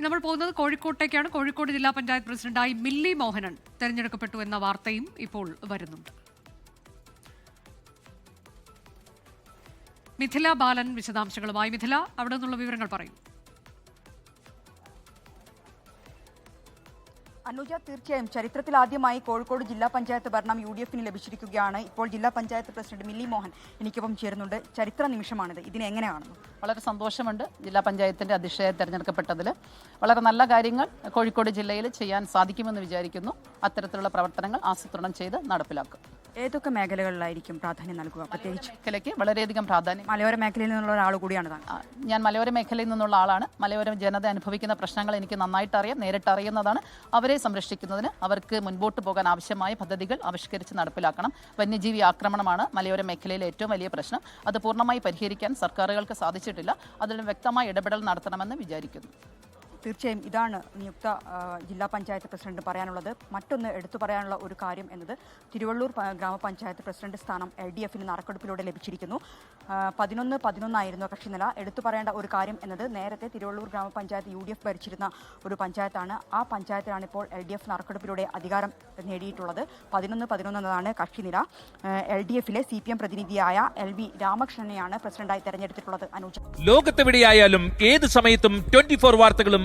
നമ്മൾ പോകുന്നത് കോഴിക്കോട്ടേക്കാണ്. കോഴിക്കോട് ജില്ലാ പഞ്ചായത്ത് പ്രസിഡന്റായി മില്ലി മോഹനൻ തെരഞ്ഞെടുക്കപ്പെട്ടു എന്ന വാർത്തയും ഇപ്പോൾ വരുന്നുണ്ട്. മിഥില ബാലൻ വിശദാംശങ്ങളുമായി. മിഥില അവിടെ നിന്നുള്ള വിവരങ്ങൾ പറയും. അനുജ തീർച്ചയായും. ചരിത്രത്തിൽ ആദ്യമായി കോഴിക്കോട് ജില്ലാ പഞ്ചായത്ത് ഭരണം യു ഡി എഫിന് ലഭിച്ചിരിക്കുകയാണ്. ഇപ്പോൾ ജില്ലാ പഞ്ചായത്ത് പ്രസിഡന്റ് മില്ലി മോഹൻ എനിക്കൊപ്പം ചേരുന്നുണ്ട്. ചരിത്ര നിമിഷമാണിത്. ഇതിനെ എങ്ങനെ കാണുന്നു? വളരെ സന്തോഷമുണ്ട് ജില്ലാ പഞ്ചായത്തിന്റെ അധ്യക്ഷയായി തെരഞ്ഞെടുക്കപ്പെട്ടതിൽ വളരെ നല്ല കാര്യങ്ങൾ കോഴിക്കോട് ജില്ലയിൽ ചെയ്യാൻ സാധിക്കുമെന്ന് വിചാരിക്കുന്നു. അത്തരത്തിലുള്ള പ്രവർത്തനങ്ങൾ ആസൂത്രണം ചെയ്ത് നടപ്പിലാക്കും. ഏതൊക്കെ മേഖലകളിലായിരിക്കും പ്രാധാന്യം നൽകുക? പ്രത്യേകിച്ച് മേഖലയ്ക്ക് വളരെയധികം പ്രാധാന്യം. മലയോര മേഖലയിൽ നിന്നുള്ള ഒരാൾ കൂടിയാണ് താങ്കൾ ഞാൻ മലയോര മേഖലയിൽ നിന്നുള്ള ആളാണ്. മലയോര ജനത അനുഭവിക്കുന്ന പ്രശ്നങ്ങൾ എനിക്ക് നന്നായിട്ട് അറിയാം നേരിട്ട് അറിയുന്നതാണ് അവരെ സംരക്ഷിക്കുന്നതിന് അവർക്ക് മുൻപോട്ട് പോകാൻ ആവശ്യമായ പദ്ധതികൾ ആവിഷ്കരിച്ച് നടപ്പിലാക്കണം. വന്യജീവി ആക്രമണമാണ് മലയോര മേഖലയിലെ ഏറ്റവും വലിയ പ്രശ്നം. അത് പൂർണമായി പരിഹരിക്കാൻ സർക്കാരുകൾക്ക് സാധിച്ചിട്ടില്ല. അതിൽ വ്യക്തമായ ഇടപെടൽ നടത്തണമെന്ന് വിചാരിക്കുന്നു. തീർച്ചയായും ഇതാണ് നിയുക്ത ജില്ലാ പഞ്ചായത്ത് പ്രസിഡന്റ് പറയാനുള്ളത്. മറ്റൊന്ന് എടുത്തു പറയാനുള്ള ഒരു കാര്യം എന്നത് തിരുവള്ളൂർ ഗ്രാമപഞ്ചായത്ത് പ്രസിഡന്റ് സ്ഥാനം എൽ ഡി എഫിന് നറുക്കെടുപ്പിലൂടെ ലഭിച്ചിരിക്കുന്നു. പതിനൊന്ന് പതിനൊന്നായിരുന്നു കക്ഷി നില. എടുത്തു പറയേണ്ട ഒരു കാര്യം എന്നത് നേരത്തെ തിരുവള്ളൂർ ഗ്രാമപഞ്ചായത്ത് യു ഡി എഫ് ഭരിച്ചിരുന്ന ഒരു പഞ്ചായത്താണ്. ആ പഞ്ചായത്തിലാണ് ഇപ്പോൾ എൽ ഡി എഫ് നറുക്കെടുപ്പിലൂടെ അധികാരം നേടിയിട്ടുള്ളത്. പതിനൊന്ന് പതിനൊന്ന് എന്നതാണ് കക്ഷിനില എൽ ഡി എഫിലെ സി പി എം പ്രതിനിധിയായ എൽ വി രാമകൃഷ്ണനെയാണ് പ്രസിഡന്റായി തെരഞ്ഞെടുത്തിട്ടുള്ളത്. അനുജ ലോകത്തെവിടെയായാലും ഏത് സമയത്തും ട്വന്റി ഫോർ വാർത്തകളും